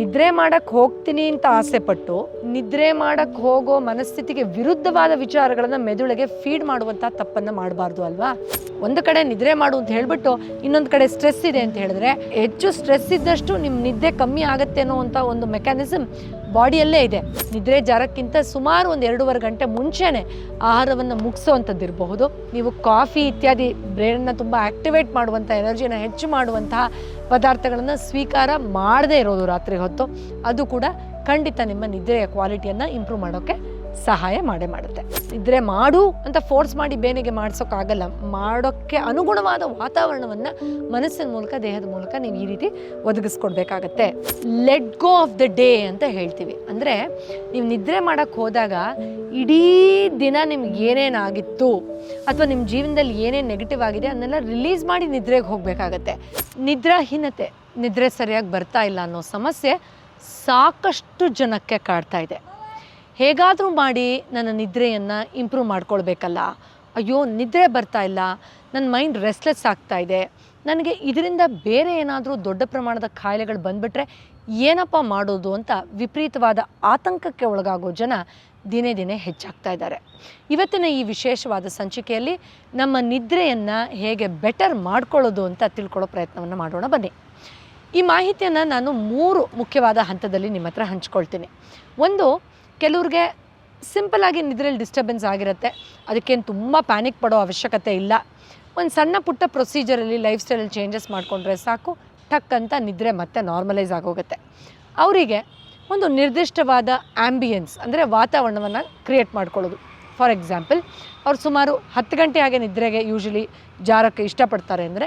ನಿದ್ರೆ ಮಾಡಕ್ಕೆ ಹೋಗ್ತೀನಿ ಅಂತ ಆಸೆ ಪಟ್ಟು ನಿದ್ರೆ ಮಾಡಕ್ಕೆ ಹೋಗೋ ಮನಸ್ಥಿತಿಗೆ ವಿರುದ್ಧವಾದ ವಿಚಾರಗಳನ್ನ ಮೆದುಳಿಗೆ ಫೀಡ್ ಮಾಡುವಂಥ ತಪ್ಪನ್ನು ಮಾಡಬಾರ್ದು ಅಲ್ವಾ? ಒಂದು ಕಡೆ ನಿದ್ರೆ ಮಾಡು ಅಂತ ಹೇಳ್ಬಿಟ್ಟು ಇನ್ನೊಂದು ಕಡೆ ಸ್ಟ್ರೆಸ್ ಇದೆ ಅಂತ ಹೇಳಿದ್ರೆ ಹೆಚ್ಚು ಸ್ಟ್ರೆಸ್ ಇದ್ದಷ್ಟು ನಿಮ್ಮ ನಿದ್ದೆ ಕಮ್ಮಿ ಆಗತ್ತೆ ಅನ್ನೋ ಅಂತ ಒಂದು ಮೆಕ್ಯಾನಿಸಮ್ ಬಾಡಿಯಲ್ಲೇ ಇದೆ. ನಿದ್ರೆ ಜಾರಕ್ಕಿಂತ ಸುಮಾರು ಒಂದು ಎರಡೂವರೆ ಗಂಟೆ ಮುಂಚೆನೆ ಆಹಾರವನ್ನು ಮುಗಿಸೋವಂಥದ್ದು ಇರಬಹುದು ನೀವು ಕಾಫಿ ಇತ್ಯಾದಿ ಬ್ರೈನ್ನ ತುಂಬ ಆಕ್ಟಿವೇಟ್ ಮಾಡುವಂಥ ಎನರ್ಜಿನ ಹೆಚ್ಚು ಮಾಡುವಂತಹ ಪದಾರ್ಥಗಳನ್ನು ಸ್ವೀಕಾರ ಮಾಡದೇ ಇರೋದು ರಾತ್ರಿ ಹೊತ್ತು. ಅದು ಕೂಡ ಖಂಡಿತ ನಿಮ್ಮ ನಿದ್ರೆಯ ಕ್ವಾಲಿಟಿಯನ್ನು ಇಂಪ್ರೂವ್ ಮಾಡೋಕ್ಕೆ ಸಹಾಯ ಮಾಡೇ ಮಾಡುತ್ತೆ. ನಿದ್ರೆ ಮಾಡು ಅಂತ ಫೋರ್ಸ್ ಮಾಡಿ ಬೇನೆಗೆ ಮಾಡಿಸೋಕ್ಕಾಗಲ್ಲ ಮಾಡೋಕ್ಕೆ ಅನುಗುಣವಾದ ವಾತಾವರಣವನ್ನು ಮನಸ್ಸಿನ ಮೂಲಕ, ದೇಹದ ಮೂಲಕ ನೀವು ಈ ರೀತಿ ಒದಗಿಸ್ಕೊಡ್ಬೇಕಾಗತ್ತೆ. Let go of the day ಅಂತ ಹೇಳ್ತೀವಿ. ಅಂದರೆ ನೀವು ನಿದ್ರೆ ಮಾಡೋಕ್ಕೆ ಹೋದಾಗ ಇಡೀ ದಿನ ನಿಮ್ಗೆ ಏನೇನಾಗಿತ್ತು ಅಥವಾ ನಿಮ್ಮ ಜೀವನದಲ್ಲಿ ಏನೇನು ನೆಗೆಟಿವ್ ಆಗಿದೆ ಅದನ್ನೆಲ್ಲ ರಿಲೀಸ್ ಮಾಡಿ ನಿದ್ರೆಗೆ ಹೋಗಬೇಕಾಗತ್ತೆ. ನಿದ್ರಾಹೀನತೆ, ನಿದ್ರೆ ಸರಿಯಾಗಿ ಬರ್ತಾ ಇಲ್ಲ ಅನ್ನೋ ಸಮಸ್ಯೆ ಸಾಕಷ್ಟು ಜನಕ್ಕೆ ಕಾಡ್ತಾ ಇದೆ. ಹೇಗಾದರೂ ಮಾಡಿ ನನ್ನ ನಿದ್ರೆಯನ್ನು ಇಂಪ್ರೂವ್ ಮಾಡ್ಕೊಳ್ಬೇಕಲ್ಲ. ಅಯ್ಯೋ, ನಿದ್ರೆ ಬರ್ತಾ ಇಲ್ಲ. ನನ್ನ ಮೈಂಡ್ ರೆಸ್ಟ್ಲೆಸ್ ಆಗ್ತಾ ಇದೆ. ನನಗೆ ಇದರಿಂದ ಬೇರೆ ಏನಾದರೂ ದೊಡ್ಡ ಪ್ರಮಾಣದ ಖಾಯಿಲೆಗಳು ಬಂದುಬಿಟ್ರೆ ಏನಪ್ಪ ಮಾಡೋದು ಅಂತ ವಿಪರೀತವಾದ ಆತಂಕಕ್ಕೆ ಒಳಗಾಗೋ ಜನ ದಿನೇ ದಿನೇ ಹೆಚ್ಚಾಗ್ತಾ ಇದ್ದಾರೆ. ಇವತ್ತಿನ ಈ ವಿಶೇಷವಾದ ಸಂಚಿಕೆಯಲ್ಲಿ ನಮ್ಮ ನಿದ್ರೆಯನ್ನು ಹೇಗೆ ಬೆಟರ್ ಮಾಡ್ಕೊಳ್ಳೋದು ಅಂತ ತಿಳ್ಕೊಳ್ಳೋ ಪ್ರಯತ್ನವನ್ನು ಮಾಡೋಣ ಬನ್ನಿ. ಈ ಮಾಹಿತಿಯನ್ನು ನಾನು ಮೂರು ಮುಖ್ಯವಾದ ಹಂತದಲ್ಲಿ ನಿಮ್ಮ ಹತ್ರ ಹಂಚ್ಕೊಳ್ತೀನಿ. ಒಂದು ಕೆಲವ್ರಿಗೆ ಸಿಂಪಲಾಗಿ ನಿದ್ರೆಯಲ್ಲಿ ಡಿಸ್ಟರ್ಬೆನ್ಸ್ ಆಗಿರುತ್ತೆ. ಅದಕ್ಕೇನು ತುಂಬ ಪ್ಯಾನಿಕ್ ಪಡೋ ಅವಶ್ಯಕತೆ ಇಲ್ಲ. ಒಂದು ಸಣ್ಣ ಪುಟ್ಟ ಪ್ರೊಸೀಜರಲ್ಲಿ ಲೈಫ್ ಸ್ಟೈಲಲ್ಲಿ ಚೇಂಜಸ್ ಮಾಡಿಕೊಂಡ್ರೆ ಸಾಕು ಟಕ್ ಅಂತ ನಿದ್ರೆ ಮತ್ತೆ ನಾರ್ಮಲೈಸ್ ಆಗೋಗುತ್ತೆ. ಅವರಿಗೆ ಒಂದು ನಿರ್ದಿಷ್ಟವಾದ ಆ್ಯಂಬಿಯನ್ಸ್ ಅಂದರೆ ವಾತಾವರಣವನ್ನು ಕ್ರಿಯೇಟ್ ಮಾಡ್ಕೊಳ್ಳೋದು. ಫಾರ್ ಎಕ್ಸಾಂಪಲ್ ಅವ್ರು ಸುಮಾರು ಹತ್ತು ಗಂಟೆ ಹಾಗೆ ನಿದ್ರೆಗೆ ಯೂಶಲಿ ಜಾರಕ್ಕೆ ಇಷ್ಟಪಡ್ತಾರೆ ಅಂದರೆ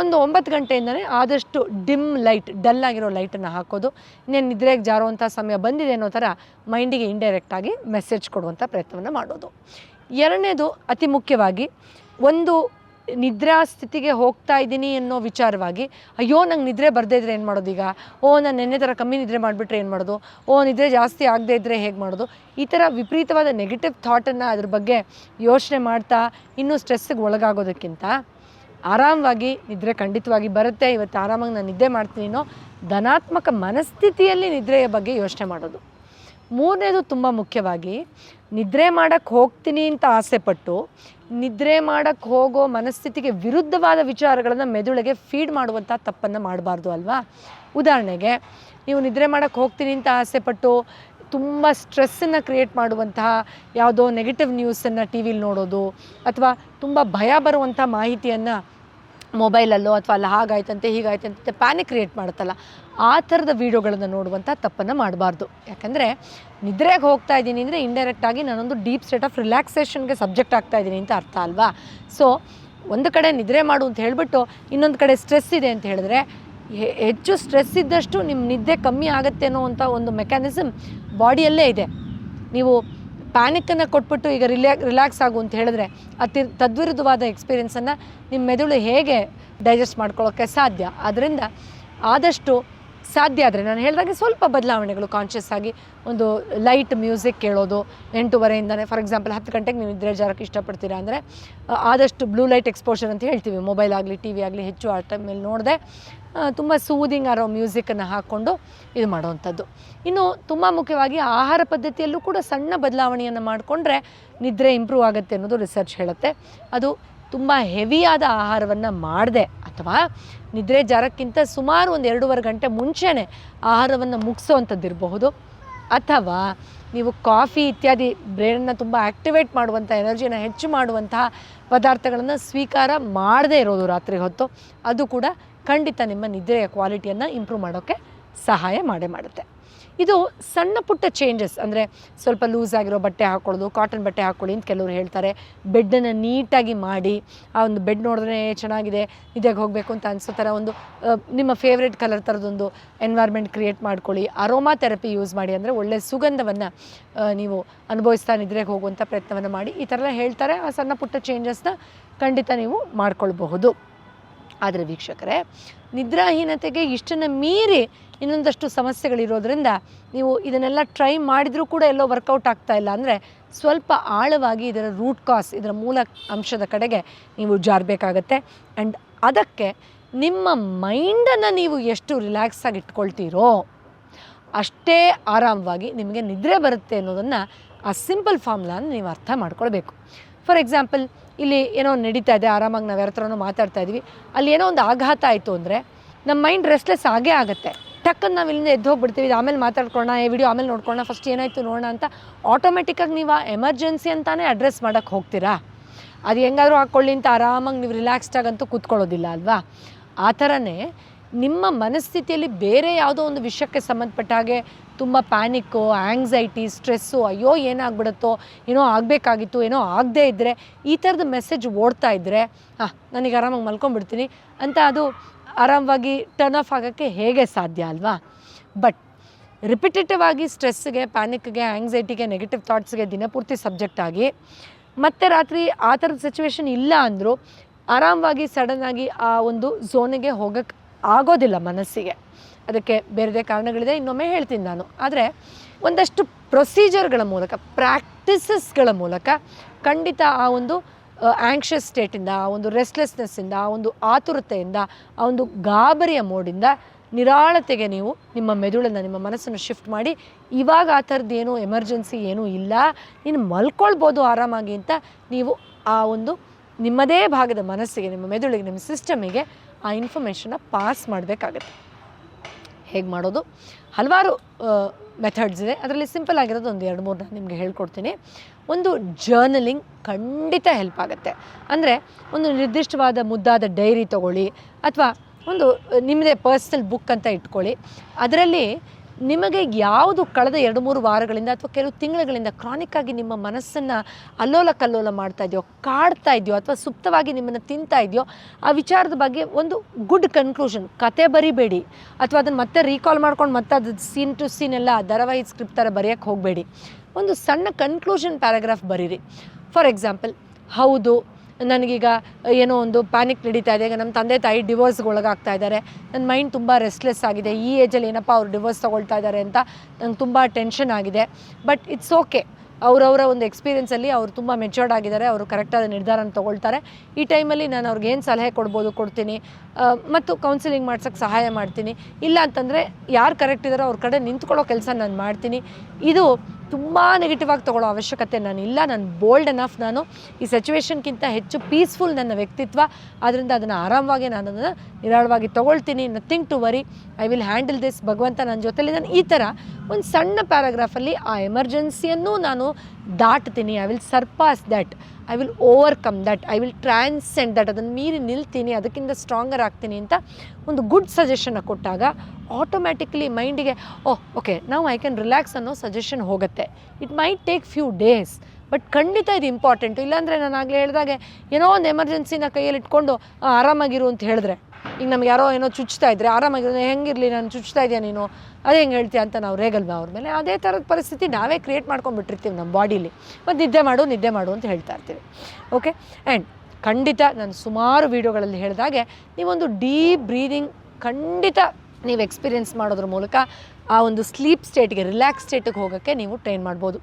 ಒಂದು ಒಂಬತ್ತು ಗಂಟೆಯಿಂದಲೇ ಆದಷ್ಟು ಡಿಮ್ ಲೈಟ್, ಡಲ್ ಆಗಿರೋ ಲೈಟನ್ನು ಹಾಕೋದು. ಇನ್ನೇನು ನಿದ್ರೆಗೆ ಜಾರುವಂಥ ಸಮಯ ಬಂದಿದೆ ಅನ್ನೋ ಥರ ಮೈಂಡಿಗೆ ಇಂಡೈರೆಕ್ಟಾಗಿ ಮೆಸೇಜ್ ಕೊಡುವಂಥ ಪ್ರಯತ್ನವನ್ನು ಮಾಡೋದು. ಎರಡನೇದು ಅತಿ ಮುಖ್ಯವಾಗಿ ಒಂದು ನಿದ್ರಾ ಸ್ಥಿತಿಗೆ ಹೋಗ್ತಾ ಇದ್ದೀನಿ ಅನ್ನೋ ವಿಚಾರವಾಗಿ, ಅಯ್ಯೋ ನಂಗೆ ನಿದ್ರೆ ಬರದೇ ಇದ್ರೆ ಏನು ಮಾಡೋದು ಈಗ? ಓ, ನಾನು ನೆನ್ನೆ ಥರ ಕಮ್ಮಿ ನಿದ್ರೆ ಮಾಡಿಬಿಟ್ರೆ ಏನು ಮಾಡೋದು? ಓ, ನಿದ್ರೆ ಜಾಸ್ತಿ ಆಗದೇ ಇದ್ದರೆ ಹೇಗೆ ಮಾಡೋದು? ಈ ಥರ ವಿಪರೀತವಾದ ನೆಗೆಟಿವ್ ಥಾಟನ್ನು ಅದ್ರ ಬಗ್ಗೆ ಯೋಚನೆ ಮಾಡ್ತಾ, ಇನ್ನೂ ಸ್ಟ್ರೆಸ್ಸಿಗೆ ಒಳಗಾಗೋದಕ್ಕಿಂತ ಆರಾಮವಾಗಿ ನಿದ್ರೆ ಖಂಡಿತವಾಗಿ ಬರುತ್ತೆ. ಇವತ್ತು ಆರಾಮಾಗಿ ನಾನು ನಿದ್ದೆ ಮಾಡ್ತೀನೋ ಧನಾತ್ಮಕ ಮನಸ್ಥಿತಿಯಲ್ಲಿ ನಿದ್ರೆಯ ಬಗ್ಗೆ ಯೋಚನೆ ಮಾಡೋದು. ಮೂರನೇದು ತುಂಬ ಮುಖ್ಯವಾಗಿ ನಿದ್ರೆ ಮಾಡೋಕ್ಕೆ ಹೋಗ್ತೀನಿ ಅಂತ ಆಸೆ ಪಟ್ಟು ನಿದ್ರೆ ಮಾಡೋಕ್ಕೆ ಹೋಗೋ ಮನಸ್ಥಿತಿಗೆ ವಿರುದ್ಧವಾದ ವಿಚಾರಗಳನ್ನು ಮೆದುಳಿಗೆ ಫೀಡ್ ಮಾಡುವಂಥ ತಪ್ಪನ್ನು ಮಾಡಬಾರ್ದು ಅಲ್ವಾ? ಉದಾಹರಣೆಗೆ, ನೀವು ನಿದ್ರೆ ಮಾಡೋಕ್ಕೆ ಹೋಗ್ತೀನಿ ಅಂತ ಆಸೆ ಪಟ್ಟು ತುಂಬ ಸ್ಟ್ರೆಸ್ಸನ್ನು ಕ್ರಿಯೇಟ್ ಮಾಡುವಂತಹ ಯಾವುದೋ ನೆಗೆಟಿವ್ ನ್ಯೂಸನ್ನು ಟಿ ವಿಲಿ ನೋಡೋದು ಅಥವಾ ತುಂಬ ಭಯ ಬರುವಂಥ ಮಾಹಿತಿಯನ್ನು ಮೊಬೈಲಲ್ಲೋ ಅಥವಾ ಅಲ್ಲಿ ಹಾಗಾಯ್ತಂತೆ, ಹೀಗಾಯ್ತಂತೆ ಪ್ಯಾನಿಕ್ ಕ್ರಿಯೇಟ್ ಮಾಡುತ್ತಲ್ಲ, ಆ ಥರದ ವೀಡಿಯೋಗಳನ್ನು ನೋಡುವಂಥ ತಪ್ಪನ್ನು ಮಾಡಬಾರ್ದು. ಯಾಕಂದರೆ ನಿದ್ರೆಗೆ ಹೋಗ್ತಾ ಇದ್ದೀನಿ ಅಂದರೆ ಇಂಡೈರೆಕ್ಟಾಗಿ ನಾನೊಂದು ಡೀಪ್ ಸ್ಟೇಟ್ ಆಫ್ ರಿಲ್ಯಾಕ್ಸೇಷನ್ಗೆ ಸಬ್ಜೆಕ್ಟ್ ಆಗ್ತಾ ಇದ್ದೀನಿ ಅಂತ ಅರ್ಥ ಅಲ್ವಾ? ಸೊ ಒಂದು ಕಡೆ ನಿದ್ರೆ ಮಾಡು ಅಂತ ಹೇಳಿಬಿಟ್ಟು ಇನ್ನೊಂದು ಕಡೆ ಸ್ಟ್ರೆಸ್ ಇದೆ ಅಂತ ಹೇಳಿದ್ರೆ ಹೆಚ್ಚು ಸ್ಟ್ರೆಸ್ ಇದ್ದಷ್ಟು ನಿಮ್ಮ ನಿದ್ದೆ ಕಮ್ಮಿ ಆಗುತ್ತೆ ಅನ್ನೋ ಅಂಥ ಒಂದು ಮೆಕ್ಯಾನಿಸಮ್ ಬಾಡಿಯಲ್ಲೇ ಇದೆ. ನೀವು ಪ್ಯಾನಿಕ್ಕನ್ನು ಕೊಟ್ಬಿಟ್ಟು ಈಗ ರಿಲ್ಯಾ, ರಿಲ್ಯಾಕ್ಸ್ ಆಗು ಅಂತ ಹೇಳಿದ್ರೆ ಅತಿ ತದ್ವಿರುದ್ಧವಾದ ಎಕ್ಸ್ಪೀರಿಯೆನ್ಸನ್ನು ನಿಮ್ಮ ಮೆದುಳು ಹೇಗೆ ಡೈಜೆಸ್ಟ್ ಮಾಡ್ಕೊಳ್ಳೋಕ್ಕೆ ಸಾಧ್ಯ? ಆದ್ದರಿಂದ ಆದಷ್ಟು ಸಾಧ್ಯ ಆದರೆ. ನಾನು ಹೇಳಿದಾಗೆ ಸ್ವಲ್ಪ ಬದಲಾವಣೆಗಳು ಕಾನ್ಷಿಯಸ್ ಆಗಿ ಒಂದು ಲೈಟ್ ಮ್ಯೂಸಿಕ್ ಕೇಳೋದು, ಎಂಟೂವರೆಯಿಂದನೇ ಫಾರ್ ಎಕ್ಸಾಂಪಲ್ ಹತ್ತು ಗಂಟೆಗೆ ನೀವು ನಿದ್ರೆ ಜಾರಕ್ಕೆ ಇಷ್ಟಪಡ್ತೀರಾ ಅಂದರೆ ಆದಷ್ಟು ಬ್ಲೂ ಲೈಟ್ ಎಕ್ಸ್ಪೋಷರ್ ಅಂತ ಹೇಳ್ತೀವಿ. ಮೊಬೈಲ್ ಆಗಲಿ ಟಿ ವಿ ಆಗಲಿ ಹೆಚ್ಚು ಆ ಟೈಮಲ್ಲಿ ನೋಡಿದೆ ತುಂಬ ಸೂದಿಂಗ್ ಆರೋ ಮ್ಯೂಸಿಕನ್ನು ಹಾಕ್ಕೊಂಡು ಇದು ಮಾಡುವಂಥದ್ದು. ಇನ್ನು ತುಂಬ ಮುಖ್ಯವಾಗಿ ಆಹಾರ ಪದ್ಧತಿಯಲ್ಲೂ ಕೂಡ ಸಣ್ಣ ಬದಲಾವಣೆಯನ್ನು ಮಾಡಿಕೊಂಡ್ರೆ ನಿದ್ರೆ ಇಂಪ್ರೂವ್ ಆಗುತ್ತೆ ಅನ್ನೋದು ರಿಸರ್ಚ್ ಹೇಳುತ್ತೆ. ಅದು ತುಂಬ ಹೆವಿಯಾದ ಆಹಾರವನ್ನು ಮಾಡದೆ, ಅಥವಾ ನಿದ್ರೆ ಜಾರಕ್ಕಿಂತ ಸುಮಾರು ಒಂದು ಎರಡೂವರೆ ಗಂಟೆ ಮುಂಚೆನೇ ಆಹಾರವನ್ನು ಮುಗಿಸೋವಂಥದ್ದು ಇರಬಹುದು ಅಥವಾ ನೀವು ಕಾಫಿ ಇತ್ಯಾದಿ ಬ್ರೇನನ್ನು ತುಂಬ ಆ್ಯಕ್ಟಿವೇಟ್ ಮಾಡುವಂಥ ಎನರ್ಜಿನ ಹೆಚ್ಚು ಮಾಡುವಂತಹ ಪದಾರ್ಥಗಳನ್ನು ಸ್ವೀಕಾರ ಮಾಡದೇ ಇರೋದು ರಾತ್ರಿ ಹೊತ್ತು. ಅದು ಕೂಡ ಖಂಡಿತ ನಿಮ್ಮ ನಿದ್ರೆಯ ಕ್ವಾಲಿಟಿಯನ್ನು ಇಂಪ್ರೂವ್ ಮಾಡೋಕ್ಕೆ ಸಹಾಯ ಮಾಡೇ ಮಾಡುತ್ತೆ. ಇದು ಸಣ್ಣ ಪುಟ್ಟ ಚೇಂಜಸ್ ಅಂದರೆ ಸ್ವಲ್ಪ ಲೂಸ್ ಆಗಿರೋ ಬಟ್ಟೆ ಹಾಕ್ಕೊಳ್ಳೋದು ಕಾಟನ್ ಬಟ್ಟೆ ಹಾಕ್ಕೊಳ್ಳಿ ಅಂತ ಕೆಲವರು ಹೇಳ್ತಾರೆ. ಬೆಡ್ಡನ್ನು ನೀಟಾಗಿ ಮಾಡಿ, ಆ ಒಂದು ಬೆಡ್ ನೋಡಿದ್ರೆ ಚೆನ್ನಾಗಿದೆ ನಿದ್ರೆಗೆ ಹೋಗಬೇಕು ಅಂತ ಅನಿಸೋ ಥರ ಒಂದು ನಿಮ್ಮ ಫೇವ್ರೆಟ್ ಕಲರ್ ಥರದೊಂದು ಎನ್ವೈರ್ಮೆಂಟ್ ಕ್ರಿಯೇಟ್ ಮಾಡ್ಕೊಳ್ಳಿ. ಅರೋಮಾ ಥೆರಪಿ ಯೂಸ್ ಮಾಡಿ ಅಂದರೆ ಒಳ್ಳೆ ಸುಗಂಧವನ್ನು ನೀವು ಅನುಭವಿಸ್ತಾ ನಿದ್ರೆಗೆ ಹೋಗುವಂಥ ಪ್ರಯತ್ನವನ್ನು ಮಾಡಿ. ಈ ಥರ ಎಲ್ಲ ಹೇಳ್ತಾರೆ. ಆ ಸಣ್ಣ ಪುಟ್ಟ ಚೇಂಜಸ್ನ ಖಂಡಿತ ನೀವು ಮಾಡ್ಕೊಳ್ಬಹುದು. ಆದರೆ ವೀಕ್ಷಕರೇ, ನಿದ್ರಾಹೀನತೆಗೆ ಇಷ್ಟನ್ನು ಮೀರಿ ಇನ್ನೊಂದಷ್ಟು ಸಮಸ್ಯೆಗಳಿರೋದ್ರಿಂದ ನೀವು ಇದನ್ನೆಲ್ಲ ಟ್ರೈ ಮಾಡಿದರೂ ಕೂಡ ಎಲ್ಲೋ ವರ್ಕೌಟ್ ಆಗ್ತಾ ಇಲ್ಲ. ಅಂದರೆ ಸ್ವಲ್ಪ ಆಳವಾಗಿ ಇದರ ರೂಟ್ ಕಾಸ್ ಇದರ ಮೂಲ ಅಂಶದ ಕಡೆಗೆ ನೀವು ಜಾರಬೇಕಾಗತ್ತೆ. ಆ್ಯಂಡ್ ಅದಕ್ಕೆ ನಿಮ್ಮ ಮೈಂಡನ್ನು ನೀವು ಎಷ್ಟು ರಿಲ್ಯಾಕ್ಸ್ ಆಗಿ ಇಟ್ಕೊಳ್ತೀರೋ ಅಷ್ಟೇ ಆರಾಮವಾಗಿ ನಿಮಗೆ ನಿದ್ರೆ ಬರುತ್ತೆ ಅನ್ನೋದನ್ನು ಆ ಸಿಂಪಲ್ ಫಾರ್ಮುಲಾನ ನೀವು ಅರ್ಥ ಮಾಡ್ಕೊಳ್ಬೇಕು. ಫಾರ್ ಎಕ್ಸಾಂಪಲ್ ಇಲ್ಲಿ ಏನೋ ಒಂದು ನಡೀತಾ ಇದೆ, ಆರಾಮಾಗಿ ನಾವು ಯಾರ ಹತ್ರನೋ ಮಾತಾಡ್ತಾ ಇದ್ದೀವಿ ಅಲ್ಲಿ ಏನೋ ಒಂದು ಆಘಾತ ಆಯಿತು ಅಂದರೆ ನಮ್ಮ ಮೈಂಡ್ ರೆಸ್ಟ್ಲೆಸ್ ಆಗೇ ಆಗುತ್ತೆ. ಟಕ್ಕನ್ನು ನಾವು ಇಲ್ಲಿಂದ ಎದ್ದು ಹೋಗ್ಬಿಡ್ತೀವಿ. ಇದು ಆಮೇಲೆ ಮಾತಾಡ್ಕೊಳ್ಳೋಣ ಈ ವಿಡಿಯೋ ಆಮೇಲೆ ನೋಡ್ಕೊಳ್ಳೋಣ ಫಸ್ಟ್ ಏನಾಯಿತು ನೋಡೋಣ ಅಂತ ಆಟೋಮೆಟಿಕ್ಕಾಗಿ ನೀವು ಆ ಎಮರ್ಜೆನ್ಸಿ ಅಂತಾನೆ ಅಡ್ರೆಸ್ ಮಾಡೋಕ್ಕೆ ಹೋಗ್ತೀರಾ? ಅದು ಹೆಂಗಾದರೂ ಹಾಕ್ಕೊಳ್ಳಿ ಅಂತ ಆರಾಮಾಗಿ ನೀವು ರಿಲ್ಯಾಕ್ಸ್ಡ್ ಆಗಂತೂ ಕೂತ್ಕೊಳ್ಳೋದಿಲ್ಲ ಅಲ್ವಾ? ಆ ಥರನೇ ನಿಮ್ಮ ಮನಸ್ಥಿತಿಯಲ್ಲಿ ಬೇರೆ ಯಾವುದೋ ಒಂದು ವಿಷಯಕ್ಕೆ ಸಂಬಂಧಪಟ್ಟ ಹಾಗೆ ತುಂಬ ಪ್ಯಾನಿಕ್ಕು ಆ್ಯಂಗ್ಸೈಟಿ ಸ್ಟ್ರೆಸ್ಸು ಅಯ್ಯೋ ಏನಾಗ್ಬಿಡುತ್ತೋ, ಏನೋ ಆಗಬೇಕಾಗಿತ್ತು, ಏನೋ ಆಗದೇ ಇದ್ದರೆ ಈ ಥರದ ಮೆಸೇಜ್ ಓಡ್ತಾ ಇದ್ದರೆ ಹಾಂ ನನಗೆ ಆರಾಮಾಗಿ ಮಲ್ಕೊಂಡ್ಬಿಡ್ತೀನಿ ಅಂತ ಅದು ಆರಾಮವಾಗಿ ಟರ್ನ್ ಆಫ್ ಆಗೋಕ್ಕೆ ಹೇಗೆ ಸಾಧ್ಯ ಅಲ್ವಾ? ಬಟ್ ರಿಪಿಟೇಟಿವ್ ಆಗಿ ಸ್ಟ್ರೆಸ್ಸಿಗೆ ಪ್ಯಾನಿಕ್ಗೆ ಆ್ಯಂಗ್ಸೈಟಿಗೆ ನೆಗೆಟಿವ್ ಥಾಟ್ಸ್ಗೆ ದಿನಪೂರ್ತಿ ಸಬ್ಜೆಕ್ಟ್ ಆಗಿ ಮತ್ತೆ ರಾತ್ರಿ ಆ ಥರದ ಸಿಚುವೇಶನ್ ಇಲ್ಲ ಅಂದರೂ ಆರಾಮವಾಗಿ ಸಡನ್ನಾಗಿ ಆ ಒಂದು ಝೋನಿಗೆ ಹೋಗೋಕ್ಕೆ ಆಗೋದಿಲ್ಲ ಮನಸ್ಸಿಗೆ. ಅದಕ್ಕೆ ಬೇರೆದೇ ಕಾರಣಗಳಿದೆ, ಇನ್ನೊಮ್ಮೆ ಹೇಳ್ತೀನಿ ನಾನು. ಆದರೆ ಒಂದಷ್ಟು ಪ್ರೊಸೀಜರ್ಗಳ ಮೂಲಕ ಪ್ರಾಕ್ಟಿಸಸ್ಗಳ ಮೂಲಕ ಖಂಡಿತ ಆ ಒಂದು ಆ್ಯಂಕ್ಷಸ್ ಸ್ಟೇಟಿಂದ ಆ ಒಂದು ರೆಸ್ಟ್ಲೆಸ್ನೆಸ್ಸಿಂದ ಆ ಒಂದು ಆತುರತೆಯಿಂದ, ಆ ಒಂದು ಗಾಬರಿಯ ಮೋಡಿಂದ ನಿರಾಳತೆಗೆ ನೀವು ನಿಮ್ಮ ಮೆದುಳನ್ನು, ನಿಮ್ಮ ಮನಸ್ಸನ್ನು ಶಿಫ್ಟ್ ಮಾಡಿ, ಇವಾಗ ಆ ಥರದ್ದು ಎಮರ್ಜೆನ್ಸಿ ಏನೂ ಇಲ್ಲ, ನೀನು ಮಲ್ಕೊಳ್ಬೋದು ಆರಾಮಾಗಿ ಅಂತ ನೀವು ಆ ಒಂದು ನಿಮ್ಮದೇ ಭಾಗದ ಮನಸ್ಸಿಗೆ, ನಿಮ್ಮ ಮೆದುಳಿಗೆ, ನಿಮ್ಮ ಸಿಸ್ಟಮಿಗೆ ಆ ಇನ್ಫಾರ್ಮೇಷನ್ನ ಪಾಸ್ ಮಾಡಬೇಕಾಗತ್ತೆ. ಹೇಗೆ ಮಾಡೋದು? ಹಲವಾರು ಮೆಥಡ್ಸ್ ಇದೆ. ಅದರಲ್ಲಿ ಸಿಂಪಲ್ ಆಗಿರೋದು ಒಂದು ಎರಡು ಮೂರು ನಾನು ನಿಮಗೆ ಹೇಳ್ಕೊಡ್ತೀನಿ. ಒಂದು ಜರ್ನಲಿಂಗ್ ಖಂಡಿತ ಹೆಲ್ಪ್ ಆಗುತ್ತೆ. ಅಂದರೆ ಒಂದು ನಿರ್ದಿಷ್ಟವಾದ ಮುದ್ದಾದ ಡೈರಿ ತೊಗೊಳ್ಳಿ, ಅಥವಾ ಒಂದು ನಿಮ್ಮದೇ ಪರ್ಸ್ನಲ್ ಬುಕ್ ಅಂತ ಇಟ್ಕೊಳ್ಳಿ. ಅದರಲ್ಲಿ ನಿಮಗೆ ಯಾವುದು ಕಳೆದ ಎರಡು ಮೂರು ವಾರಗಳಿಂದ ಅಥವಾ ಕೆಲವು ತಿಂಗಳುಗಳಿಂದ ಕ್ರಾನಿಕ್ ಆಗಿ ನಿಮ್ಮ ಮನಸ್ಸನ್ನು ಅಲ್ಲೋಲ ಕಲ್ಲೋಲ ಮಾಡ್ತಾ ಇದೆಯೋ, ಕಾಡ್ತಾ ಇದೆಯೋ ಅಥವಾ ಸುಪ್ತವಾಗಿ ನಿಮ್ಮನ್ನು ತಿಂತಾ ಇದೆಯೋ, ಆ ವಿಚಾರದ ಬಗ್ಗೆ ಒಂದು ಗುಡ್ ಕನ್ಕ್ಲೂಷನ್ ಕತೆ ಬರಿಬೇಡಿ. ಅಥವಾ ಅದನ್ನು ಮತ್ತೆ ರೀಕಾಲ್ ಮಾಡ್ಕೊಂಡು ಮತ್ತೆ ಅದು ಸೀನ್ ಟು ಸೀನ್ ಎಲ್ಲ ಧಾರಾವಾಹಿ ಸ್ಕ್ರಿಪ್ಟ್ ಥರ ಬರೆಯೋಕ್ಕೆ ಹೋಗಬೇಡಿ. ಒಂದು ಸಣ್ಣ ಕನ್ಕ್ಲೂಷನ್ ಪ್ಯಾರಾಗ್ರಾಫ್ ಬರೀರಿ. ಫಾರ್ ಎಕ್ಸಾಂಪಲ್ ಹೌದು ನನಗೀಗ ಏನೋ ಒಂದು ಪ್ಯಾನಿಕ್ ನಡೀತಾ ಇದೆ. ಈಗ ನಮ್ಮ ತಂದೆ ತಾಯಿ ಡಿವೋರ್ಸ್ಗೆ ಒಳಗಾಗ್ತಾ ಇದ್ದಾರೆ. ನನ್ನ ಮೈಂಡ್ ತುಂಬ ರೆಸ್ಟ್ಲೆಸ್ ಆಗಿದೆ. ಈ ಏಜಲ್ಲಿ ಏನಪ್ಪ ಅವ್ರು ಡಿವೋರ್ಸ್ ತೊಗೊಳ್ತಾ ಇದ್ದಾರೆ ಅಂತ ನಂಗೆ ತುಂಬ ಟೆನ್ಷನ್ ಆಗಿದೆ. ಬಟ್ ಇಟ್ಸ್ ಓಕೆ ಅವರವರ ಒಂದು ಎಕ್ಸ್ಪೀರಿಯೆನ್ಸಲ್ಲಿ ಅವರು ತುಂಬ ಮೆಚೂರ್ಡ್ ಆಗಿದ್ದಾರೆ. ಅವರು ಕರೆಕ್ಟಾದ ನಿರ್ಧಾರನ ತೊಗೊಳ್ತಾರೆ. ಈ ಟೈಮಲ್ಲಿ ನಾನು ಅವ್ರಿಗೆ ಏನು ಸಲಹೆ ಕೊಡ್ಬೋದು ಕೊಡ್ತೀನಿ. ಮತ್ತು ಕೌನ್ಸಿಲಿಂಗ್ ಮಾಡ್ಸೋಕ್ಕೆ ಸಹಾಯ ಮಾಡ್ತೀನಿ. ಇಲ್ಲ ಅಂತಂದರೆ ಯಾರು ಕರೆಕ್ಟ್ ಇದ್ದಾರೋ ಅವ್ರ ಕಡೆ ನಿಂತ್ಕೊಳ್ಳೋ ಕೆಲಸ ನಾನು ಮಾಡ್ತೀನಿ. ಇದು ತುಂಬ ನೆಗೆಟಿವ್ ಆಗಿ ತೊಗೊಳ್ಳೋ ಅವಶ್ಯಕತೆ ನಾನು ಇಲ್ಲ ನಾನು ಬೋಲ್ಡ್ ಎನಫ್ ನಾನು ಈ ಸಿಚುವೇಶನ್ಗಿಂತ ಹೆಚ್ಚು ಪೀಸ್ಫುಲ್ ನನ್ನ ವ್ಯಕ್ತಿತ್ವ. ಆದ್ದರಿಂದ ಅದನ್ನು ಆರಾಮವಾಗಿ ನಾನು ಅದನ್ನು ನಿರಾಳವಾಗಿ ತೊಗೊಳ್ತೀನಿ. Nothing to worry I will handle this ಭಗವಂತ ನನ್ನ ಜೊತೆಲಿ. ನಾನು ಈ ಥರ ಒಂದು ಸಣ್ಣ ಪ್ಯಾರಾಗ್ರಾಫಲ್ಲಿ ಆ ಎಮರ್ಜೆನ್ಸಿಯನ್ನು ನಾನು ದಾಟ್ತೀನಿ I will surpass that I will overcome that I will transcend that ಅದನ್ನು ಮೀರಿ ನಿಲ್ತೀನಿ, ಅದಕ್ಕಿಂತ ಸ್ಟ್ರಾಂಗರ್ ಆಗ್ತೀನಿ ಅಂತ ಒಂದು ಗುಡ್ ಸಜೆಷನ್ನ ಕೊಟ್ಟಾಗ ಆಟೋಮ್ಯಾಟಿಕ್ಲಿ ಮೈಂಡಿಗೆ ಓಹ್ ಓಕೆ ನಾವು ಐ ಕ್ಯಾನ್ ರಿಲ್ಯಾಕ್ಸ್ ಅನ್ನೋ ಸಜೆಷನ್ ಹೋಗುತ್ತೆ. It might take few days but ಖಂಡಿತ ಇದು ಇಂಪಾರ್ಟೆಂಟು ಇಲ್ಲಾಂದರೆ ನಾನು ಆಗಲೇ ಹೇಳಿದಾಗೆ, ಏನೋ ಒಂದು ಎಮರ್ಜೆನ್ಸಿನ ಕೈಯಲ್ಲಿ ಇಟ್ಕೊಂಡು ಆರಾಮಾಗಿರು ಅಂತ ಹೇಳಿದ್ರೆ ಈಗ ನಮ್ಗೆ ಯಾರೋ ಏನೋ ಚುಚ್ತಾ ಇದ್ರೆ ಆರಾಮಾಗಿರೋ ಹೆಂಗಿರಲಿ, ನಾನು ಚುಚ್ತಾ ಇದೆಯಾ ನೀನು? ಅದೇ ಹೆಂಗೆ ಹೇಳ್ತೀಯ ಅಂತ ನಾವು ರೇಗಲ್ವಾ ಅವ್ರ ಮೇಲೆ. ಅದೇ ಥರದ ಪರಿಸ್ಥಿತಿ ನಾವೇ ಕ್ರಿಯೇಟ್ ಮಾಡ್ಕೊಂಡ್ಬಿಟ್ಟಿರ್ತೀವಿ ನಮ್ಮ ಬಾಡೀಲಿ ಮತ್ತು ನಿದ್ದೆ ಮಾಡು ನಿದ್ದೆ ಮಾಡು ಅಂತ ಹೇಳ್ತಾ ಇರ್ತೀವಿ. ಓಕೆ ಆ್ಯಂಡ್ ಖಂಡಿತ ನಾನು ಸುಮಾರು ವೀಡಿಯೋಗಳಲ್ಲಿ ಹೇಳಿದಾಗೆ ನೀವೊಂದು ಡೀಪ್ ಬ್ರೀದಿಂಗ್ ಖಂಡಿತ ನೀವು ಎಕ್ಸ್ಪೀರಿಯೆನ್ಸ್ ಮಾಡೋದ್ರ ಮೂಲಕ ಆ ಒಂದು ಸ್ಲೀಪ್ ಸ್ಟೇಟ್ಗೆ ರಿಲ್ಯಾಕ್ಸ್ ಸ್ಟೇಟಿಗೆ ಹೋಗೋಕ್ಕೆ ನೀವು ಟ್ರೈನ್ ಮಾಡ್ಬೋದು.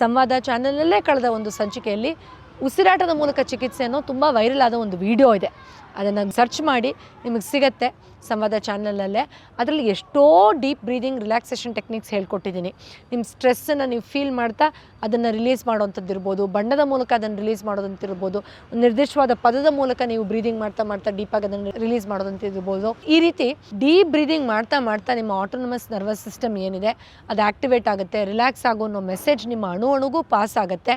ಸಂವಾದ ಚಾನಲಲ್ಲೇ ಕಳೆದ ಒಂದು ಸಂಚಿಕೆಯಲ್ಲಿ ಉಸಿರಾಟದ ಮೂಲಕ ಚಿಕಿತ್ಸೆ ಅನ್ನೋ ತುಂಬ ವೈರಲ್ ಆದ ಒಂದು ವಿಡಿಯೋ ಇದೆ. ಅದನ್ನು ಸರ್ಚ್ ಮಾಡಿ ನಿಮಗೆ ಸಿಗತ್ತೆ ಸಂವಾದ ಚಾನಲಲ್ಲೇ ಅದರಲ್ಲಿ ಎಷ್ಟೋ ಡೀಪ್ ಬ್ರೀದಿಂಗ್ ರಿಲ್ಯಾಕ್ಸೇಷನ್ ಟೆಕ್ನಿಕ್ಸ್ ಹೇಳ್ಕೊಟ್ಟಿದ್ದೀನಿ ನಿಮ್ಮ ಸ್ಟ್ರೆಸ್ಸನ್ನು ನೀವು ಫೀಲ್ ಮಾಡ್ತಾ ಅದನ್ನು ರಿಲೀಸ್ ಮಾಡೋವಂಥದ್ದು ಇರ್ಬೋದು ಬಣ್ಣದ ಮೂಲಕ ಅದನ್ನು ರಿಲೀಸ್ ಮಾಡೋದಂತಿರ್ಬೋದು, ಒಂದು ನಿರ್ದಿಷ್ಟವಾದ ಪದದ ಮೂಲಕ ನೀವು ಬ್ರೀದಿಂಗ್ ಮಾಡ್ತಾ ಮಾಡ್ತಾ ಡೀಪಾಗಿ ಅದನ್ನು ರಿಲೀಸ್ ಮಾಡೋದಂತಿರ್ಬೋದು. ಈ ರೀತಿ ಡೀಪ್ ಬ್ರೀದಿಂಗ್ ಮಾಡ್ತಾ ಮಾಡ್ತಾ ನಿಮ್ಮ ಆಟೋನಮಸ್ ನರ್ವಸ್ ಸಿಸ್ಟಮ್ ಏನಿದೆ, ಅದು ಆ್ಯಕ್ಟಿವೇಟ್ ಆಗುತ್ತೆ ರಿಲ್ಯಾಕ್ಸ್ ಆಗೋ ಅನ್ನೋ ಮೆಸೇಜ್ ನಿಮ್ಮ ಅಣು ಅಣುಗೂ ಪಾಸ್ ಆಗುತ್ತೆ.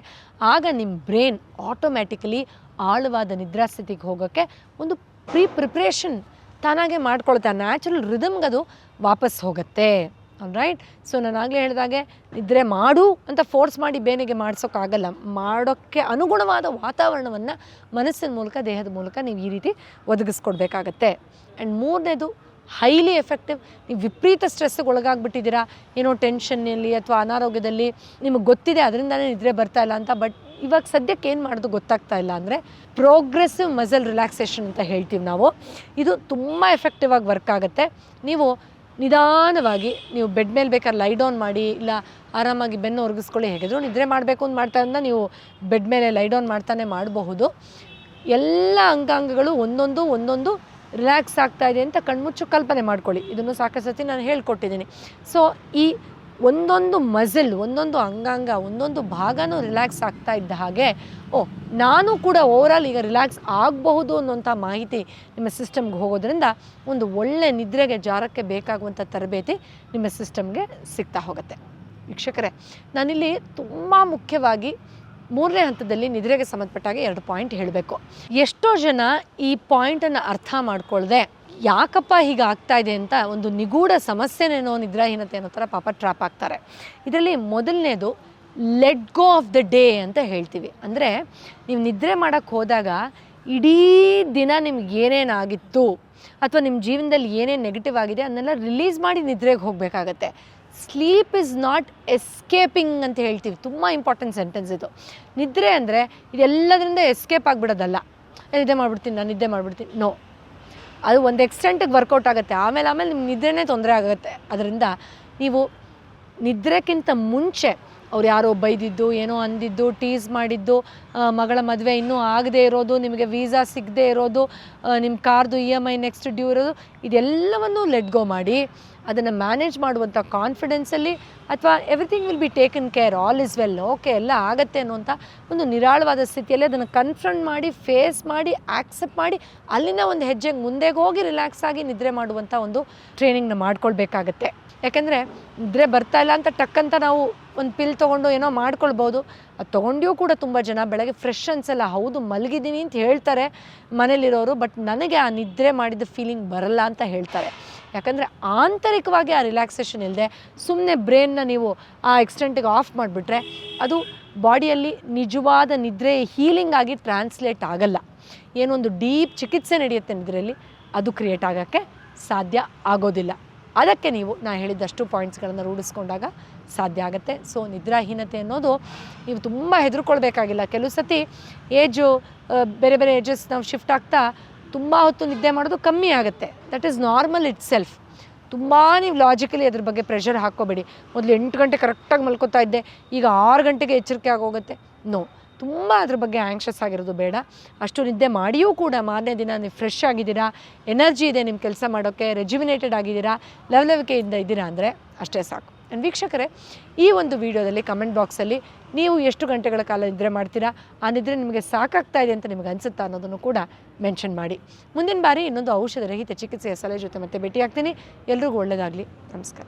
ಆಗ ನಿಮ್ಮ ಬ್ರೈನ್ ಆಟೋಮ್ಯಾಟಿಕಲಿ ಆಳವಾದ ನಿದ್ರಾಸ್ಥಿತಿಗೆ ಹೋಗೋಕ್ಕೆ ಒಂದು ಪ್ರೀ ಪ್ರಿಪ್ರೇಷನ್ ತಾನಾಗೆ ಮಾಡ್ಕೊಳ್ತಾ ನ್ಯಾಚುರಲ್ ರಿದಮ್ಗೆ ಅದು ವಾಪಸ್ ಹೋಗುತ್ತೆ. ರೈಟ್ ಸೊ ನಾನು ಆಗಲೇ ಹೇಳಿದಾಗೆ, ನಿದ್ರೆ ಮಾಡು ಅಂತ ಫೋರ್ಸ್ ಮಾಡಿ ಬೇನೆಗೆ ಮಾಡಿಸೋಕ್ಕಾಗಲ್ಲ ಮಾಡೋಕ್ಕೆ ಅನುಗುಣವಾದ ವಾತಾವರಣವನ್ನು ಮನಸ್ಸಿನ ಮೂಲಕ, ದೇಹದ ಮೂಲಕ ನೀವು ಈ ರೀತಿ ಒದಗಿಸ್ಕೊಡ್ಬೇಕಾಗತ್ತೆ. ಆ್ಯಂಡ್ ಮೂರನೇದು ಹೈಲಿ ಎಫೆಕ್ಟಿವ್ ನೀವು ವಿಪರೀತ ಸ್ಟ್ರೆಸ್ಸಿಗೆ ಒಳಗಾಗ್ಬಿಟ್ಟಿದ್ದೀರಾ. ಏನೋ ಟೆನ್ಷನ್ನಲ್ಲಿ ಅಥವಾ ಅನಾರೋಗ್ಯದಲ್ಲಿ ನಿಮಗೆ ಗೊತ್ತಿದೆ ಅದರಿಂದಲೇ ನಿದ್ರೆ ಬರ್ತಾ ಇಲ್ಲ ಅಂತ ಬಟ್ ಇವಾಗ ಸದ್ಯಕ್ಕೆ ಏನು ಮಾಡೋದು ಗೊತ್ತಾಗ್ತಾ ಇಲ್ಲ ಅಂದರೆ ಪ್ರೋಗ್ರೆಸಿವ್ ಮಸಲ್ ರಿಲ್ಯಾಕ್ಸೇಷನ್ ಅಂತ ಹೇಳ್ತೀವಿ ನಾವು. ಇದು ತುಂಬ ಎಫೆಕ್ಟಿವ್ ಆಗಿ ವರ್ಕ್ ಆಗುತ್ತೆ. ನೀವು ನಿಧಾನವಾಗಿ ನೀವು ಬೆಡ್ ಮೇಲೆ ಬೇಕಾದ್ರೆ ಲೈ ಡೌನ್ ಮಾಡಿ, ಇಲ್ಲ ಆರಾಮಾಗಿ ಬೆನ್ನು ಒರಗಿಸ್ಕೊಳ್ಳಿ, ಹೇಗಿದ್ರು ನಿದ್ರೆ ಮಾಡಬೇಕು ಅಂತ ಮಾಡ್ತಾ ಇದ್ದ ನೀವು ಬೆಡ್ ಮೇಲೆ ಲೈ ಡೌನ್ ಮಾಡ್ತಾನೆ ಮಾಡಬಹುದು. ಎಲ್ಲ ಅಂಗಾಂಗಗಳು ಒಂದೊಂದು ಒಂದೊಂದು ರಿಲ್ಯಾಕ್ಸ್ ಆಗ್ತಾ ಇದೆ ಅಂತ ಕಣ್ಮುಚ್ಚು ಕಲ್ಪನೆ ಮಾಡ್ಕೊಳ್ಳಿ. ಇದನ್ನು ಸಾಕಷ್ಟು ಸತಿ ನಾನು ಹೇಳ್ಕೊಟ್ಟಿದ್ದೀನಿ. ಸೊ ಈ ಒಂದೊಂದು ಮಜಲ್, ಒಂದೊಂದು ಅಂಗಾಂಗ, ಒಂದೊಂದು ಭಾಗನೂ ರಿಲ್ಯಾಕ್ಸ್ ಆಗ್ತಾ ಇದ್ದ ಹಾಗೆ, ಓ, ನಾನು ಕೂಡ ಓವರಾಲ್ ಈಗ ರಿಲ್ಯಾಕ್ಸ್ ಆಗಬಹುದು ಅನ್ನೋಂಥ ಮಾಹಿತಿ ನಿಮ್ಮ ಸಿಸ್ಟಮ್ಗೆ ಹೋಗೋದ್ರಿಂದ ಒಂದು ಒಳ್ಳೆ ನಿದ್ರೆಗೆ, ಜಾರಕ್ಕೆ ಬೇಕಾಗುವಂಥ ತರಬೇತಿ ನಿಮ್ಮ ಸಿಸ್ಟಮ್ಗೆ ಸಿಗ್ತಾ ಹೋಗುತ್ತೆ. ವೀಕ್ಷಕರೇ, ನಾನಿಲ್ಲಿ ತುಂಬ ಮುಖ್ಯವಾಗಿ ಮೂರನೇ ಹಂತದಲ್ಲಿ ನಿದ್ರೆಗೆ ಸಂಬಂಧಪಟ್ಟಾಗ ಎರಡು ಪಾಯಿಂಟ್ ಹೇಳಬೇಕು. ಎಷ್ಟೋ ಜನ ಈ ಪಾಯಿಂಟನ್ನು ಅರ್ಥ ಮಾಡ್ಕೊಳ್ದೆ ಯಾಕಪ್ಪ ಹೀಗೆ ಆಗ್ತಾ ಇದೆ ಅಂತ ಒಂದು ನಿಗೂಢ ಸಮಸ್ಯೆನೇನೋ ನಿದ್ರಾಹೀನತೆ ಅನ್ನೋ ಥರ ಪಾಪ ಟ್ರ್ಯಾಪ್ ಆಗ್ತಾರೆ. ಇದರಲ್ಲಿ ಮೊದಲನೇದು let go of the day ಅಂತ ಹೇಳ್ತೀವಿ. ಅಂದರೆ ನೀವು ನಿದ್ರೆ ಮಾಡೋಕ್ಕೆ ಹೋದಾಗ ಇಡೀ ದಿನ ನಿಮ್ಗೆ ಏನೇನಾಗಿತ್ತು ಅಥವಾ ನಿಮ್ಮ ಜೀವನದಲ್ಲಿ ಏನೇನು ನೆಗೆಟಿವ್ ಆಗಿದೆ ಅದನ್ನೆಲ್ಲ ರಿಲೀಸ್ ಮಾಡಿ ನಿದ್ರೆಗೆ ಹೋಗಬೇಕಾಗತ್ತೆ. ಸ್ಲೀಪ್ ಇಸ್ ನಾಟ್ ಎಸ್ಕೇಪಿಂಗ್ ಅಂತ ಹೇಳ್ತೀವಿ. ತುಂಬ ಇಂಪಾರ್ಟೆಂಟ್ ಸೆಂಟೆನ್ಸ್ ಇದು. ನಿದ್ರೆ ಅಂದರೆ ಇದೆಲ್ಲದರಿಂದ ಎಸ್ಕೇಪ್ ಆಗಿಬಿಡೋದಲ್ಲ. ನಿದ್ದೆ ಮಾಡಿಬಿಡ್ತೀನಿ, ನಾನು ನಿದ್ದೆ ಮಾಡಿಬಿಡ್ತೀನಿ. ನೋ ಅದು ಒಂದು ಎಕ್ಸ್ಟೆಂಟಿಗೆ ವರ್ಕೌಟ್ ಆಗುತ್ತೆ. ಆಮೇಲೆ ಆಮೇಲೆ ನಿಮ್ಮ ನಿದ್ರೆನೇ ತೊಂದರೆ ಆಗುತ್ತೆ. ಅದರಿಂದ ನೀವು ನಿದ್ರೆಕ್ಕಿಂತ ಮುಂಚೆ ಅವ್ರು ಯಾರೋ ಬೈದಿದ್ದು ಏನೋ ಅಂದಿದ್ದು ಟೀಸ್ ಮಾಡಿದ್ದು ಮಗಳ ಮದುವೆ ಇನ್ನೂ ಆಗದೇ ಇರೋದು, ನಿಮಗೆ ವೀಸಾ ಸಿಗದೆ ಇರೋದು ನಿಮ್ಮ ಕಾರ್ದು E M I next due ಇರೋದು, ಇದೆಲ್ಲವನ್ನೂ ಲೆಟ್ ಗೋ ಮಾಡಿ ಅದನ್ನು ಮ್ಯಾನೇಜ್ ಮಾಡುವಂಥ ಕಾನ್ಫಿಡೆನ್ಸಲ್ಲಿ ಅಥವಾ everything will be taken care all is well okay ಎಲ್ಲ ಆಗತ್ತೆ ಅನ್ನುವಂಥ ಒಂದು ನಿರಾಳವಾದ ಸ್ಥಿತಿಯಲ್ಲಿ ಅದನ್ನು ಕನ್ಫ್ರಂಟ್ ಮಾಡಿ ಫೇಸ್ ಮಾಡಿ ಆಕ್ಸೆಪ್ಟ್ ಮಾಡಿ, ಅಲ್ಲಿನ ಒಂದು ಹೆಜ್ಜೆಗೆ ಮುಂದೆಗೆ ಹೋಗಿ ರಿಲ್ಯಾಕ್ಸ್ ಆಗಿ ನಿದ್ರೆ ಮಾಡುವಂಥ ಒಂದು ಟ್ರೈನಿಂಗ್ನ ಮಾಡ್ಕೊಳ್ಬೇಕಾಗತ್ತೆ. ಯಾಕೆಂದರೆ ನಿದ್ರೆ ಬರ್ತಾ ಇಲ್ಲ ಅಂತ ಟಕ್ಕಂತ ನಾವು ಒಂದು ಪಿಲ್ ತೊಗೊಂಡು ಏನೋ ಮಾಡ್ಕೊಳ್ಬೋದು. ಅದು ತೊಗೊಂಡ್ಯೂ ಕೂಡ ತುಂಬ ಜನ ಬೆಳಗ್ಗೆ ಫ್ರೆಶ್ ಅನ್ಸಲ್ಲ, ಹೌದು ಮಲಗಿದ್ದೀನಿ ಅಂತ ಹೇಳ್ತಾರೆ ಮನೇಲಿರೋರು ಬಟ್ ನನಗೆ ಆ ನಿದ್ರೆ ಮಾಡಿದ ಫೀಲಿಂಗ್ ಬರಲ್ಲ ಅಂತ ಹೇಳ್ತಾರೆ. ಯಾಕಂದರೆ ಆಂತರಿಕವಾಗಿ ಆ ರಿಲ್ಯಾಕ್ಸೇಷನ್ ಇಲ್ಲದೆ ಸುಮ್ಮನೆ ಬ್ರೈನ್ನ ನೀವು ಆ ಎಕ್ಸ್ಟೆಂಟಿಗೆ ಆಫ್ ಮಾಡಿಬಿಟ್ರೆ ಅದು ಬಾಡಿಯಲ್ಲಿ ನಿಜವಾದ ನಿದ್ರೆ ಹೀಲಿಂಗ್ ಆಗಿ ಟ್ರಾನ್ಸ್ಲೇಟ್ ಆಗಲ್ಲ. ಏನೊಂದು ಡೀಪ್ ಚಿಕಿತ್ಸೆ ನಡೆಯುತ್ತೆ ನಿದ್ರೆಯಲ್ಲಿ, ಅದು ಕ್ರಿಯೇಟ್ ಆಗೋಕ್ಕೆ ಸಾಧ್ಯ ಆಗೋದಿಲ್ಲ. ಅದಕ್ಕೆ ನೀವು, ನಾ ಹೇಳಿದಷ್ಟು ಪಾಯಿಂಟ್ಸ್ಗಳನ್ನು ರೂಢಿಸ್ಕೊಂಡಾಗ ಸಾಧ್ಯ ಆಗುತ್ತೆ. ಸೊ ನಿದ್ರಾಹೀನತೆ ಅನ್ನೋದು ನೀವು ತುಂಬ ಹೆದರ್ಕೊಳ್ಬೇಕಾಗಿಲ್ಲ. ಕೆಲವು ಸತಿ ಏಜು ಬೇರೆ ಬೇರೆ ಏಜಸ್ ನಾವು ಶಿಫ್ಟ್ ಆಗ್ತಾ ತುಂಬ ಹೊತ್ತು ನಿದ್ದೆ ಮಾಡೋದು ಕಮ್ಮಿ ಆಗುತ್ತೆ. That is normal itself ತುಂಬ ನೀವು ಲಾಜಿಕಲಿ ಅದ್ರ ಬಗ್ಗೆ ಪ್ರೆಷರ್ ಹಾಕ್ಕೋಬೇಡಿ. ಮೊದಲು ಎಂಟು ಗಂಟೆ ಕರೆಕ್ಟಾಗಿ ಮಲ್ಕೋತಾ ಇದ್ದೆ. ಈಗ ಆರು ಗಂಟೆಗೆ ಎಚ್ಚರಿಕೆ ಆಗೋಗುತ್ತೆ. ನೋ ತುಂಬ ಅದ್ರ ಬಗ್ಗೆ ಆ್ಯಂಕ್ಷಸ್ ಆಗಿರೋದು ಬೇಡ. ಅಷ್ಟು ನಿದ್ದೆ ಮಾಡಿಯೂ ಕೂಡ ಮಾರನೇ ದಿನ ನೀವು ಫ್ರೆಶ್ ಆಗಿದ್ದೀರಾ? ಎನರ್ಜಿ ಇದೆ ನಿಮ್ಮ ಕೆಲಸ ಮಾಡೋಕ್ಕೆ? ರೆಜ್ಯುಮಿನೇಟೆಡ್ ಆಗಿದ್ದೀರಾ? ಲವಲವಿಕೆಯಿಂದ ಇದ್ದೀರಾ ಅಂದರೆ ಅಷ್ಟೇ ಸಾಕು. ಆ್ಯಂಡ್ ವೀಕ್ಷಕರೇ, ಈ ಒಂದು ವಿಡಿಯೋದಲ್ಲಿ ಕಮೆಂಟ್ ಬಾಕ್ಸಲ್ಲಿ ನೀವು ಎಷ್ಟು ಗಂಟೆಗಳ ಕಾಲ ನಿದ್ರೆ ಮಾಡ್ತೀರಾ? ಆ ನಿದ್ರೆ ನಿಮಗೆ ಸಾಕಾಗ್ತಾ ಇದೆ ಅಂತ ನಿಮಗೆ ಅನಿಸುತ್ತಾ ಅನ್ನೋದನ್ನು ಕೂಡ ಮೆನ್ಷನ್ ಮಾಡಿ. ಮುಂದಿನ ಬಾರಿ ಇನ್ನೊಂದು ಔಷಧ ರಹಿತ ಚಿಕಿತ್ಸೆಯ ಸಲಹೆ ಜೊತೆ ಮತ್ತೆ ಭೇಟಿಯಾಗ್ತೀನಿ. ಎಲ್ರಿಗೂ ಒಳ್ಳೆಯದಾಗಲಿ ನಮಸ್ಕಾರ.